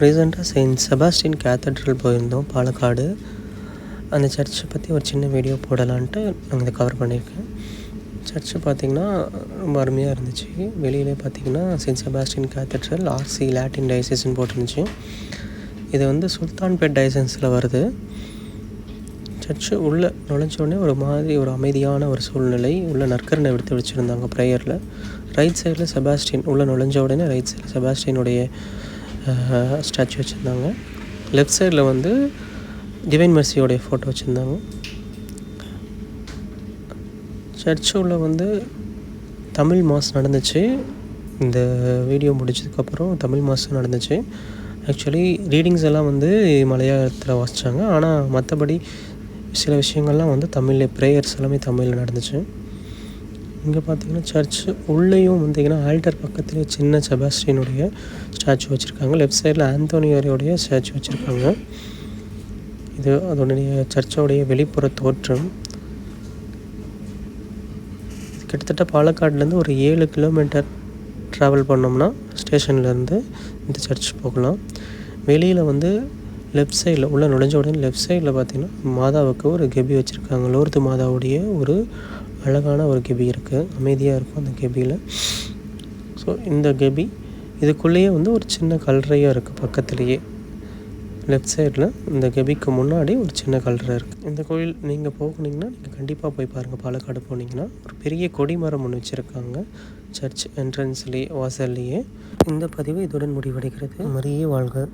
ரீசெண்டாக Saint Sebastian cathedral போயிருந்தோம் பாலக்காடு. அந்த சர்ச்சை பற்றி ஒரு சின்ன வீடியோ போடலான்ட்டு நாங்கள் இதை கவர் பண்ணியிருக்கேன். சர்ச்சு பார்த்திங்கன்னா ரொம்ப அருமையாக இருந்துச்சு. வெளியிலே பார்த்திங்கன்னா Saint Sebastian cathedral RC Latin டைசஸ்ன்னு போட்டிருந்துச்சு. இது வந்து சுல்தான்பேட் டைசன்ஸில் வருது. சர்ச்சு உள்ளே நுழைஞ்ச உடனே ஒரு மாதிரி ஒரு அமைதியான ஒரு சூழ்நிலை உள்ள நற்கரனை எடுத்து வச்சுருந்தாங்க ப்ரேயரில் ரைட் சைடில் செபாஸ்டின் உள்ளே நுழைஞ்ச உடனே ரைட் சைடில் செபாஸ்டினுடைய ஸ்டாச்சு வச்சுருந்தாங்க. லெஃப்ட் சைடில் வந்து டிவைன் மெர்சியோடைய ஃபோட்டோ வச்சுருந்தாங்க. சர்ச்சுள்ள வந்து தமிழ் மாஸ் நடந்துச்சு. இந்த வீடியோ முடிச்சதுக்கப்புறம் தமிழ் மாதம் நடந்துச்சு. ஆக்சுவலி ரீடிங்ஸ் எல்லாம் வந்து மலையாளத்தில் வாசித்தாங்க ஆனால் மற்றபடி சில விஷயங்கள்லாம் வந்து தமிழில் ப்ரேயர்ஸ் எல்லாமே தமிழில் நடந்துச்சு. இங்கே பார்த்தீங்கன்னா சர்ச் உள்ளேயும் வந்தீங்கன்னா ஆல்டர் பக்கத்துலேயே சின்ன செபாஸ்டினுடைய ஸ்டாச்சு வச்சுருக்காங்க. லெஃப்ட் சைடில் ஆந்தோனியோடைய ஸ்டாச்சு வச்சுருக்காங்க. இது அதனுடைய சர்ச்சோடைய வெளிப்புற தோற்றம். கிட்டத்தட்ட பாலக்காட்லேருந்து ஒரு ஏழு கிலோமீட்டர் ட்ராவல் பண்ணோம்னா ஸ்டேஷன்லேருந்து இந்த சர்ச் போகலாம். வெளியில் வந்து லெஃப்ட் சைடில் உள்ளே நுழைஞ்ச உடனே லெஃப்ட் சைடில் பார்த்தீங்கன்னா மாதாவுக்கு ஒரு கெபி வச்சுருக்காங்க. லோர்து மாதாவுடைய ஒரு அழகான ஒரு கெபி இருக்குது அமைதியாக இருக்கும் அந்த கெபியில். ஸோ இந்த கெபி இதுக்குள்ளேயே வந்து ஒரு சின்ன கல்றையாக இருக்குது பக்கத்துலேயே. லெஃப்ட் சைடில் இந்த கெபிக்கு முன்னாடி ஒரு சின்ன கல்றை இருக்குது இந்த கோயில் நீங்கள் போகுனீங்கன்னா நீங்கள் கண்டிப்பாக போய் பாருங்கள் பாலக்காடு போனீங்கன்னா ஒரு பெரிய கொடிமரம் ஒன்று வச்சுருக்காங்க. சர்ச் என்ட்ரன்ஸ்லேயே வாசல்லையே. இந்த பதிவு இதுடன் முடிவடைகிறது. மரியே வாழ்க.